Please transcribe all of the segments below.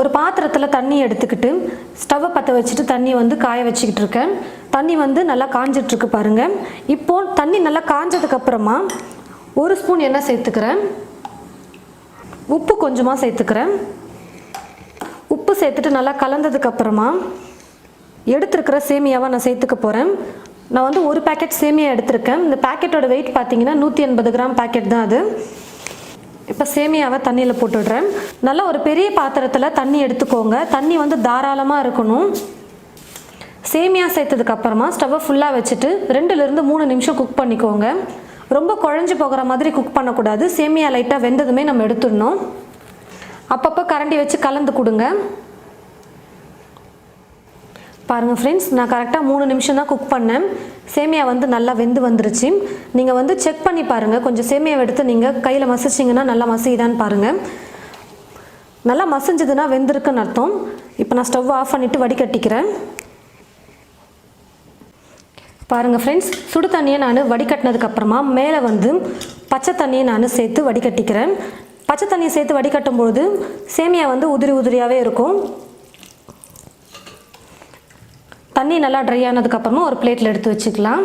ஒரு பாத்திரத்தில் தண்ணி எடுத்துக்கிட்டு ஸ்டவ்வை பற்ற வச்சுட்டு தண்ணி வந்து காய வச்சுக்கிட்டு இருக்கேன். தண்ணி வந்து நல்லா காஞ்சிட்ருக்கு பாருங்கள் இப்போ தண்ணி நல்லா காஞ்சதுக்கப்புறமா ஒரு ஸ்பூன் எண்ணெய் சேர்த்துக்கிறேன். உப்பு கொஞ்சமாக சேர்த்துக்கிறேன். உப்பு சேர்த்துட்டு நல்லா கலந்ததுக்கப்புறமா எடுத்துருக்கிற சேமியாவை நான் சேர்த்துக்க போகிறேன் நான் வந்து ஒரு பேக்கெட் சேமியா எடுத்திருக்கேன். இந்த பேக்கெட்டோட வெயிட் பார்த்தீங்கன்னா நூற்றி எண்பது கிராம் பேக்கெட் தான் அது. இப்போ சேமியாவை தண்ணியில் போட்டுடுறேன். நல்லா ஒரு பெரிய பாத்திரத்தில் தண்ணி எடுத்துக்கோங்க. தண்ணி வந்து தாராளமாக இருக்கணும். சேமியா சேர்த்ததுக்கு அப்புறமா ஸ்டவ்வை ஃபுல்லாக வச்சுட்டு ரெண்டுலேருந்து மூணு நிமிஷம் குக் பண்ணிக்கோங்க. ரொம்ப குழஞ்சி போகிற மாதிரி குக் பண்ணக்கூடாது. சேமியா லைட்டாக வெந்ததுமே நம்ம எடுத்துடணும். அப்பப்போ கரண்டி வச்சு கலந்து கொடுங்க. பாருங்கள் ஃப்ரெண்ட்ஸ் நான் கரெக்டாக மூணு நிமிஷம் தான் குக் பண்ணேன். சேமியா வந்து நல்லா வெந்து வந்துருச்சு. நீங்கள் வந்து செக் பண்ணி பாருங்கள் கொஞ்சம் சேமியாவை எடுத்து நீங்கள் கையில் மசிச்சிங்கன்னா நல்லா மசியுதான்னு பாருங்கள் நல்லா மசிஞ்சதுன்னா வெந்திருக்குன்னு அர்த்தம். இப்போ நான் ஸ்டவ் ஆஃப் பண்ணிவிட்டு வடிகட்டிக்கிறேன். பாருங்கள் ஃப்ரெண்ட்ஸ் சுடு தண்ணியை நான் வடிகட்டினதுக்கப்புறமா மேலே வந்து பச்சை தண்ணியை நான் சேர்த்து வடிகட்டிக்கிறேன். பச்சை தண்ணியை சேர்த்து வடிகட்டும் பொழுது சேமியா வந்து உதிரி உதிரியாகவே இருக்கும். தண்ணி நல்லா ட்ரை ஆனதுக்கப்புறமா ஒரு பிளேட்டில் எடுத்து வச்சுக்கலாம்.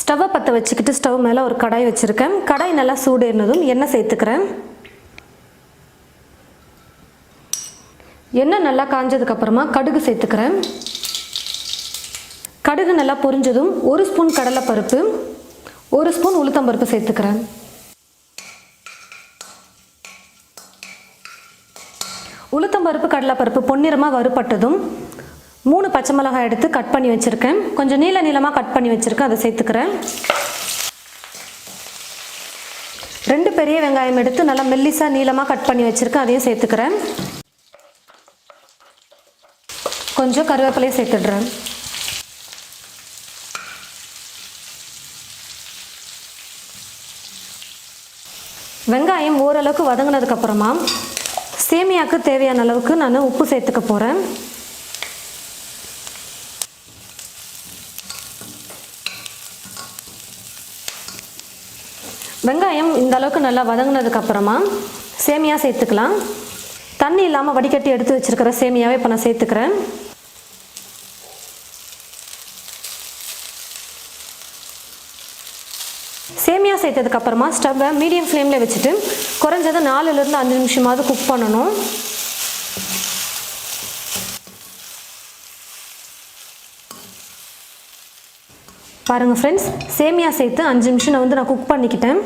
ஸ்டவ்வை பற்ற வச்சுக்கிட்டு ஸ்டவ் மேலே ஒரு கடாய் வச்சுருக்கேன். கடாய் நல்லா சூடேறினதும் எண்ணெய் சேர்த்துக்கிறேன். எண்ணெய் நல்லா காஞ்சதுக்கப்புறமா கடுகு சேர்த்துக்கிறேன். கடுகு நல்லா பொரிஞ்சதும் ஒரு ஸ்பூன் கடலைப்பருப்பு ஒரு ஸ்பூன் உளுத்தம்பருப்பு சேர்த்துக்கிறேன். உளுத்தம்பருப்பு கடலைப்பருப்பு பொன்னிறமாக வறுபட்டதும் மூணு பச்சை மிளகாய் எடுத்து கட் பண்ணி வச்சுருக்கேன். கொஞ்சம் நீள நீளமாக கட் பண்ணி வச்சுருக்கேன். அதை சேர்த்துக்கிறேன். ரெண்டு பெரிய வெங்காயம் எடுத்து நல்லா மெல்லிசாக நீளமாக கட் பண்ணி வச்சுருக்கேன். அதையும் சேர்த்துக்கிறேன். கொஞ்சம் கருவேப்பிலையும் சேர்த்துடுறேன். வெங்காயம் ஓரளவுக்கு வதங்கினதுக்கப்புறமா சேமியாவுக்கு தேவையான அளவுக்கு நான் உப்பு சேர்த்துக்க போகிறேன் வெங்காயம் இந்த அளவுக்கு நல்லா வதங்கினதுக்கப்புறமா சேமியா சேர்த்துக்கலாம். தண்ணி இல்லாமல் வடிகட்டி எடுத்து வச்சுருக்கிற சேமியாவே இப்போ நான் சேர்த்துக்கிறேன். சேமியா சேர்த்ததுக்கப்புறமா ஸ்டவ்வை மீடியம் ஃப்ளேமில் வச்சுட்டு குறைஞ்சது நாலுலேருந்து அஞ்சு நிமிஷமாவது குக் பண்ணணும். பாருங்கள் ஃப்ரெண்ட்ஸ் சேமியா சேர்த்து அஞ்சு நிமிஷம் நான் வந்து நான் குக் பண்ணிக்கிட்டேன்.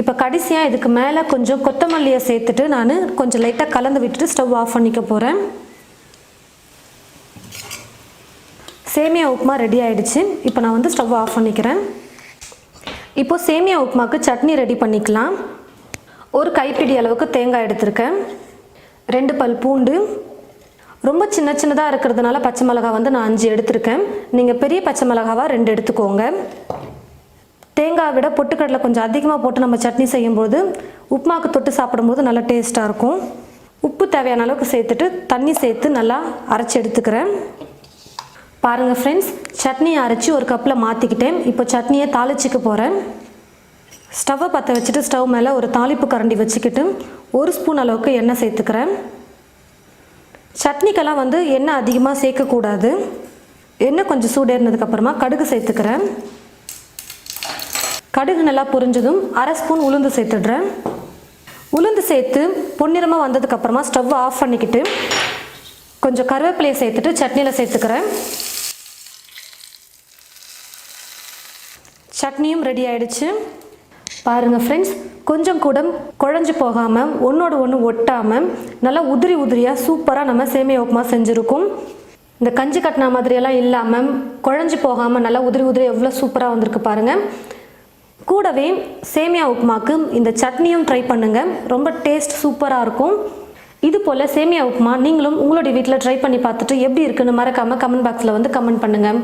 இப்போ கடைசியாக இதுக்கு மேலே கொஞ்சம் கொத்தமல்லியை சேர்த்துட்டு நான் கொஞ்சம் லைட்டாக கலந்து விட்டுட்டு ஸ்டவ் ஆஃப் பண்ணிக்க போகிறேன் சேமியா உப்புமா ரெடி ஆகிடுச்சு இப்போ நான் வந்து ஸ்டவ் ஆஃப் பண்ணிக்கிறேன். இப்போது சேமியா உப்புமாவுக்கு சட்னி ரெடி பண்ணிக்கலாம். ஒரு கைப்பிடி அளவுக்கு தேங்காய் எடுத்திருக்கேன். ரெண்டு பல் பூண்டு ரொம்ப சின்ன சின்னதாக இருக்கிறதுனால பச்சை மிளகா வந்து நான் அஞ்சு எடுத்திருக்கேன். நீங்கள் பெரிய பச்சை மிளகாவாக ரெண்டு எடுத்துக்கோங்க. தேங்காய் விட பொட்டுக்கடலை கொஞ்சம் அதிகமாக போட்டு நம்ம சட்னி செய்யும்போது உப்புமாக்கு தொட்டு சாப்பிடும்போது நல்லா டேஸ்ட்டாக இருக்கும். உப்பு தேவையான அளவுக்கு சேர்த்துட்டு தண்ணி சேர்த்து நல்லா அரைச்சி எடுத்துக்கிறேன். பாருங்கள் ஃப்ரெண்ட்ஸ் சட்னியை அரைச்சி ஒரு கப்பில் மாற்றிக்கிட்டேன் இப்போ சட்னியை தாளிச்சிக்க போகிறேன் ஸ்டவ்வை பற்ற வச்சுட்டு ஸ்டவ் மேலே ஒரு தாளிப்பு கரண்டி வச்சுக்கிட்டு ஒரு ஸ்பூன் அளவுக்கு எண்ணெய் சேர்த்துக்கிறேன். சட்னிக்கெல்லாம் வந்து எண்ணெய் அதிகமாக சேர்க்கக்கூடாது. எண்ணெய் கொஞ்சம் சூடேறினதுக்கப்புறமா கடுகு சேர்த்துக்கிறேன். கடுகு நல்லா பொரிஞ்சதும் அரை ஸ்பூன் உளுந்து சேர்த்துடுறேன். உளுந்து சேர்த்து பொன்னிறமாக வந்ததுக்கப்புறமா ஸ்டவ் ஆஃப் பண்ணிக்கிட்டு கொஞ்சம் கருவேப்பிலையை சேர்த்துட்டு சட்னியில் சேர்த்துக்கிறேன். சட்னியும் ரெடி ஆயிடுச்சு. பாருங்கள் ஃப்ரெண்ட்ஸ் கொஞ்சம் கூட குழஞ்சு போகாமல் ஒன்றோட ஒன்று ஒட்டாமல் நல்லா உதிரி உதிரியாக சூப்பராக நம்ம சேமியா உப்புமா செஞ்சுருக்கோம். இந்த கஞ்சி கட்டின மாதிரியெல்லாம் இல்லாமல் குழஞ்சு போகாமல் நல்லா உதிரி உதிரி எவ்வளோ சூப்பராக வந்திருக்கு பாருங்கள் கூடவே சேமியா உப்புமாக்கு இந்த சட்னியும் ட்ரை பண்ணுங்கள் ரொம்ப டேஸ்ட் சூப்பராக இருக்கும். இது போல் சேமியா உப்புமா நீங்களும் உங்களுடைய வீட்டில் ட்ரை பண்ணி பார்த்துட்டு எப்படி இருக்குன்னு மறக்காமல் கமெண்ட் பாக்ஸில் வந்து கமெண்ட் பண்ணுங்கள்